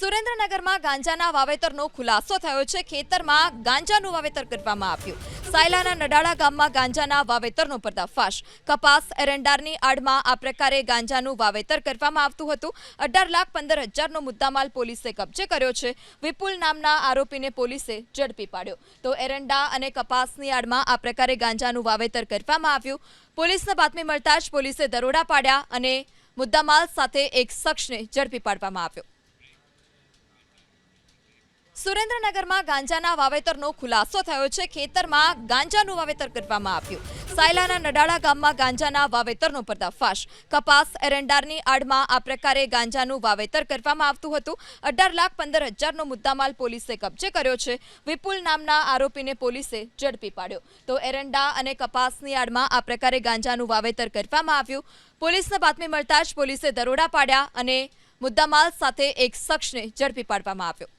સુરેન્દ્રનગરમાં ગાંજાના વાવેતરનો ખુલાસો થયો છે. ખેતરમાં ગાંજાનું વાવેતર કરવામાં આવ્યું. સાયલાના નડાળા ગામમાં ગાંજાના વાવેતરનો પર્દાફાશ. કપાસ એરંડારની આડમાં આ પ્રકારે ગાંજાનું વાવેતર કરવામાં આવતું હતું. અઢાર લાખ પંદર હજારનો મુદ્દામાલ પોલીસે કબજે કર્યો છે. વિપુલ નામના આરોપીને પોલીસે ઝડપી પાડ્યો. તો એરંડા અને કપાસની આડમાં આ પ્રકારે ગાંજાનું વાવેતર કરવામાં આવ્યું. પોલીસને બાતમી મળતા જ પોલીસે દરોડા પાડ્યા અને મુદ્દામાલ સાથે એક શખ્સને ઝડપી પાડવામાં આવ્યો. સુરેન્દ્રનગરમાં ગાંજાના વાવેતરનો ખુલાસો થયો છે. ખેતરમાં ગાંજાનું વાવેતર કરવામાં આવ્યું. સાયલાના નડાળા ગામમાં ગાંજાના વાવેતરનો પર્દાફાશ. કપાસ એરંડારની આડમાં આ પ્રકારે ગાંજાનું વાવેતર કરવામાં આવતું હતું. અઢાર લાખ પંદર હજારનો મુદ્દામાલ પોલીસે કબજે કર્યો છે. વિપુલ નામના આરોપીને પોલીસે ઝડપી પાડ્યો. તો એરંડા અને કપાસની આડમાં આ પ્રકારે ગાંજાનું વાવેતર કરવામાં આવ્યું. પોલીસને બાતમી મળતા જ પોલીસે દરોડા પાડ્યા અને મુદ્દામાલ સાથે એક શખ્સને ઝડપી પાડવામાં આવ્યો.